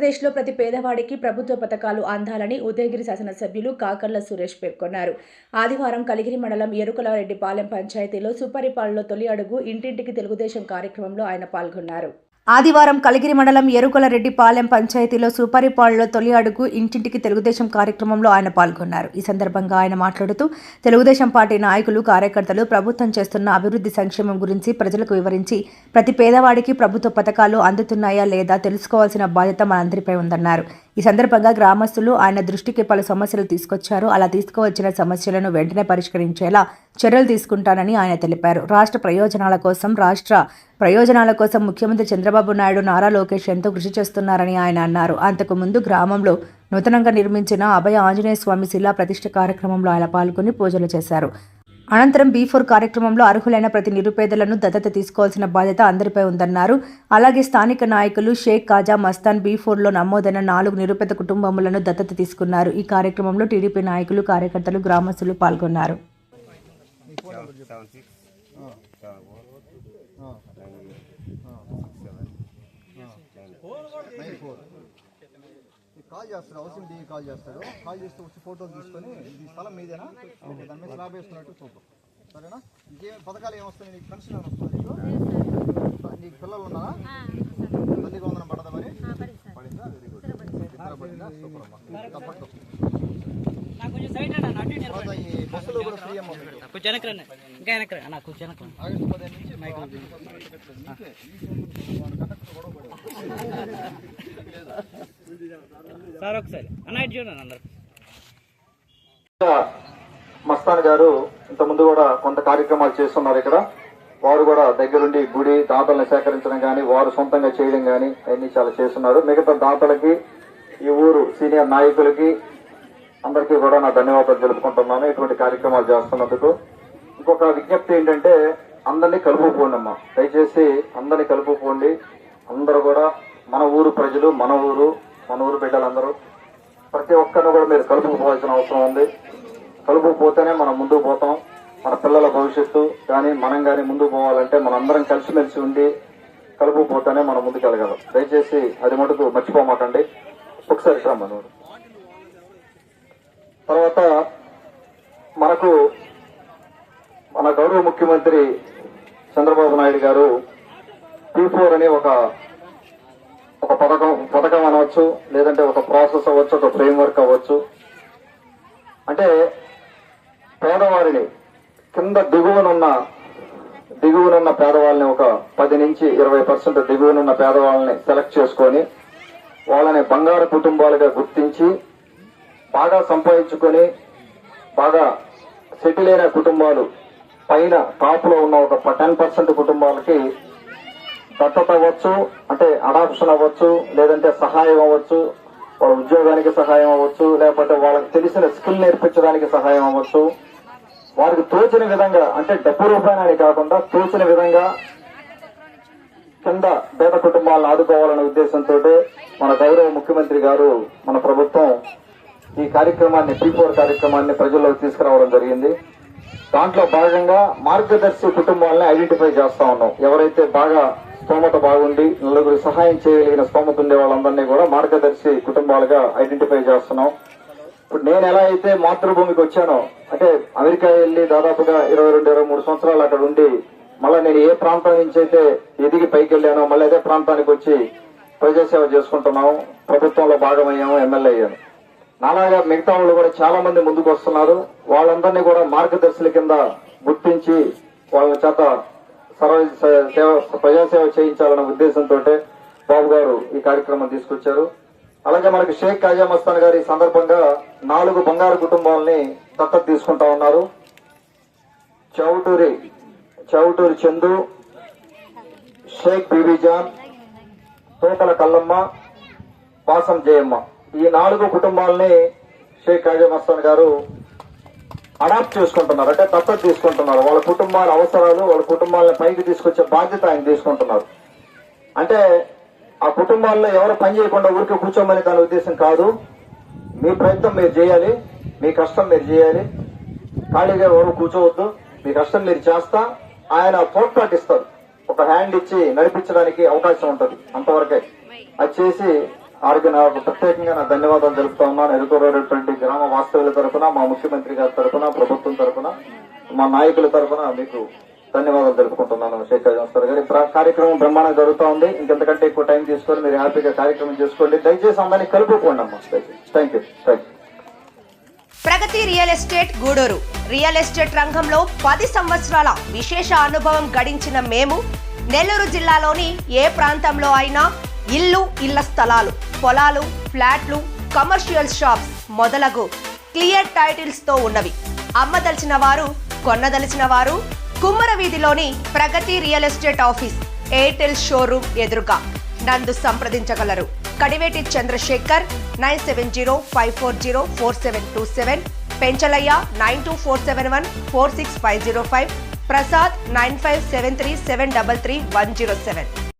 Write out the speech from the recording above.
ఆంధ్రప్రదేశ్లో ప్రతి పేదవాడికి ప్రభుత్వ పథకాలు అందాలని ఉదయగిరి శాసనసభ్యులు కాకర్ల సురేష్ పేర్కొన్నారు. ఆదివారం కలిగిరి మండలం ఎరుకలరెడ్డిపాలెం పంచాయతీలో సుపరిపాలనలో తొలి అడుగు ఇంటింటికి తెలుగుదేశం కార్యక్రమంలో ఆయన పాల్గొన్నారు. ఆదివారం కలిగిరి మండలం ఎరుకలరెడ్డిపాలెం పంచాయతీలో సుపరిపాలనలో తొలి అడుగు ఇంటింటికి తెలుగుదేశం కార్యక్రమంలో ఆయన పాల్గొన్నారు. ఈ సందర్భంగా ఆయన మాట్లాడుతూ తెలుగుదేశం పార్టీ నాయకులు కార్యకర్తలు ప్రభుత్వం చేస్తున్న అభివృద్ధి సంక్షేమం గురించి ప్రజలకు వివరించి ప్రతి పేదవాడికి ప్రభుత్వ పథకాలు అందుతున్నాయా లేదా తెలుసుకోవాల్సిన బాధ్యత మనందరిపై ఉందన్నారు. ఈ సందర్భంగా గ్రామస్తులు ఆయన దృష్టికి పలు సమస్యలు తీసుకొచ్చారు. అలా తీసుకువచ్చిన సమస్యలను వెంటనే పరిష్కరించేలా చర్యలు తీసుకుంటానని ఆయన తెలిపారు. రాష్ట్ర ప్రయోజనాల కోసం రాష్ట్ర ప్రయోజనాల కోసం ముఖ్యమంత్రి చంద్రబాబు నాయుడు నారా లోకేష్ ఎంతో కృషి చేస్తున్నారని ఆయన అన్నారు. అంతకు ముందు గ్రామంలో నూతనంగా నిర్మించిన అభయ ఆంజనేయ స్వామి శిలా ప్రతిష్ఠ కార్యక్రమంలో ఆయన పాల్గొని పూజలు చేశారు. అనంతరం బీ ఫోర్ కార్యక్రమంలో అర్హులైన ప్రతి నిరుపేదలను దత్తత తీసుకోవాల్సిన బాధ్యత అందరిపై ఉందన్నారు. అలాగే స్థానిక నాయకులు షేక్ కాజా మస్తాన్ బీ ఫోర్లో నమోదైన నాలుగు నిరుపేద కుటుంబములను దత్తత తీసుకున్నారు. ఈ కార్యక్రమంలో టీడీపీ నాయకులు కార్యకర్తలు గ్రామస్తులు పాల్గొన్నారు seven six seven four nine four మీకు కాల్ చేస్తాడు హౌసింగ్ డీ కాల్ చేస్తాడు. కాల్ చేస్తే వచ్చి ఫోటోలు తీసుకొని ఇది స్థలం మీదేనా? ఓకే దాని మీద స్లాబ్ వేసుకున్నట్టు సూపర్ సరేనా? ఇంకే పథకాలు ఏమొస్తాయి నీకు పెన్షన్ ఏమైనా వస్తుంది నీకు? నీకు పిల్లలు ఉన్నారా? తల్లికి వందనం పడదా మరి? పడిందా వెరీ గుడ్ ఇద్దరు పడిందా సూపర్ అమ్మా. తప్పట్టు బస్సులో కూడా ఫ్రీ అమ్మ ఇంకా వెనక రండి అన్న సార్ ఒకసారి. అన్న చూడండి అందరు. మస్తాన్ గారు ఇంతకుముందు కూడా కొంత కార్యక్రమాలు చేస్తున్నారు ఇక్కడ. వారు కూడా దగ్గరుండి గుడి దాతలను సేకరించడం కానీ వారు సొంతంగా చేయడం కానీ అన్ని చాలా చేస్తున్నారు. మిగతా దాతలకి ఈ ఊరు సీనియర్ నాయకులకి అందరికీ కూడా నా ధన్యవాదాలు తెలుపుకుంటున్నాను. ఇటువంటి కార్యక్రమాలు చేస్తున్నందుకు ఇంకొక విజ్ఞప్తి ఏంటంటే అందరినీ కలుపుకోండి అమ్మా దయచేసి అందరినీ కలుపుకోండి. అందరూ కూడా మన ఊరు ప్రజలు మన ఊరు మన ఊరు బిడ్డలందరూ ప్రతి ఒక్కరిని కూడా మీరు కలుపుకోవాల్సిన అవసరం ఉంది. కలుపుకుపోతేనే మనం ముందుకు పోతాం. మన పిల్లల భవిష్యత్తు కానీ మనం కానీ ముందుకు పోవాలంటే మనందరం కలిసిమెలిసి ఉండి కలుపుకుపోతేనే మనం ముందుకు వెళ్ళగలం. దయచేసి అది మటుకు మర్చిపోమాటండి ఒకసారి ఇక్కడ మనోడు తర్వాత మనకు మన గౌరవ ముఖ్యమంత్రి చంద్రబాబు నాయుడు గారు పీ ఫోర్ అనే ఒక ఒక పథకం పథకం అనవచ్చు లేదంటే ఒక ప్రాసెస్ అవ్వచ్చు ఒక ఫ్రేమ్వర్క్ అవ్వచ్చు. అంటే పేదవారిని కింద దిగువనున్న దిగువనున్న పేదవాళ్ళని ఒక పది నుంచి ఇరవై పర్సెంట్ దిగువనున్న పేదవాళ్ళని సెలెక్ట్ చేసుకొని వాళ్ళని బంగారు కుటుంబాలుగా గుర్తించి బాగా సంపాదించుకొని బాగా సెటిల్ అయిన కుటుంబాలు పైన టాప్లో ఉన్న ఒక టెన్ పర్సెంట్ కుటుంబాలకి దత్తత అవ్వచ్చు అంటే అడాప్షన్ అవ్వచ్చు లేదంటే సహాయం అవ్వచ్చు వాళ్ళ ఉద్యోగానికి సహాయం అవ్వచ్చు లేకపోతే వాళ్ళకి తెలిసిన స్కిల్ నేర్పించడానికి సహాయం అవ్వచ్చు. వారికి తోచిన విధంగా అంటే డబ్బు రూపాయలని కాకుండా తోచిన విధంగా కింద పేద కుటుంబాలను ఆదుకోవాలనే ఉద్దేశంతో మన గౌరవ ముఖ్యమంత్రి గారు మన ప్రభుత్వం ఈ కార్యక్రమాన్ని పీ ఫోర్ కార్యక్రమాన్ని ప్రజల్లోకి తీసుకురావడం జరిగింది. దాంట్లో భాగంగా మార్గదర్శి కుటుంబాలని ఐడెంటిఫై చేస్తా ఉన్నాం. ఎవరైతే బాగా స్తోమత బాగుండి నలుగురు సహాయం చేయగలిగిన స్తోమత ఉండే వాళ్ళందరినీ కూడా మార్గదర్శి కుటుంబాలుగా ఐడెంటిఫై చేస్తున్నాం. ఇప్పుడు నేను ఎలా అయితే మాతృభూమికి వచ్చానో అంటే అమెరికా వెళ్ళి దాదాపుగా ఇరవై రెండు ఇరవై మూడు సంవత్సరాలు అక్కడ ఉండి మళ్ళీ నేను ఏ ప్రాంతం నుంచి అయితే ఎదిగి పైకి వెళ్ళానో మళ్ళీ అదే ప్రాంతానికి వచ్చి ప్రజాసేవ చేసుకుంటున్నాము ప్రభుత్వంలో భాగమయ్యాము ఎమ్మెల్యే అయ్యాను. నాలాగా మిగతా వాళ్ళు కూడా చాలా మంది ముందుకు వస్తున్నారు. వాళ్ళందరినీ కూడా మార్గదర్శుల కింద గుర్తించి వాళ్ళ చేత సర్వ సేవ ప్రజాసేవ చేయించాలన్న ఉద్దేశంతో బాబు గారు ఈ కార్యక్రమం తీసుకొచ్చారు. అలాగే మనకి షేక్ కాజామస్తాన్ గారి ఈ సందర్భంగా నాలుగు బంగారు కుటుంబాలని దత్తత తీసుకుంటా ఉన్నారు. చౌటూరి చౌటూరి చందు షేక్ బీబీజాన్ తోటల కల్లమ్మ పాసం జయమ్మ. ఈ నాలుగు కుటుంబాలని షేక్ కాజా గారు అడాప్ట్ చేసుకుంటున్నారు. అంటే దత్తత తీసుకుంటున్నారు. వాళ్ళ కుటుంబాల అవసరాలు వాళ్ళ కుటుంబాలను పైకి తీసుకొచ్చే బాధ్యత ఆయన తీసుకుంటున్నారు. అంటే ఆ కుటుంబాల్లో ఎవరు పని చేయకుండా ఊరికే కూర్చోమని దాని ఉద్దేశం కాదు. మీ ప్రయత్నం మీరు చేయాలి. మీ కష్టం మీరు చేయాలి. ఖాళీగా ఎవరు కూర్చోవద్దు. మీ కష్టం మీరు చేస్తా. ఆయన తోడ్పాటిస్తారు ఒక హ్యాండ్ ఇచ్చి నడిపించడానికి అవకాశం ఉంటుంది అంతవరకే. అది చేసి వారికి నా ప్రత్యేకంగా నా ధన్యవాదాలు తెలుపుతా ఉన్నాను ఎదుర్కొనేటువంటి గ్రామ వాస్తవుల తరఫున మా ముఖ్యమంత్రి గారి తరఫున ప్రభుత్వం తరఫున మా నాయకుల తరఫున మీకు ధన్యవాదాలు తెలుపుకుంటున్నాను శేఖర్ జోన్సర్ గారు. కార్యక్రమం బ్రహ్మాండంగా జరుగుతూ ఉంది. ఇంకెంతకంటే ఎక్కువ టైం తీసుకొని మీరు హ్యాపీగా కార్యక్రమం చేసుకోండి. దయచేసి అందరినీ కలుపుకోండి అమ్మా. Thank you. Thank you. Pragathi real estate Gudur. Real estate రంగంలో పది సంవత్సరాల విశేష అనుభవం గడించిన మేము నెల్లూరు జిల్లాలోని ఏ ప్రాంతంలో అయినా ఇల్లు ఇళ్ళ స్థలాలు పొలాలు ఫ్లాట్లు కమర్షియల్ షాప్స్ మొదలగు క్లియర్ టైటిల్స్తో ఉన్నవి. అమ్మదలిచిన వారు కొన్నదలిచిన వారు కుమ్మర వీధిలోని Pragathi real estate office Airtel showroom ఎదురుగా నందు సంప్రదించగలరు. Kadiveti Chandrasekhar nine seven zero five four zero four seven two seven Penchalaiah nine two four seven one four six five zero five Prasad nine five seven three seven double three one zero seven.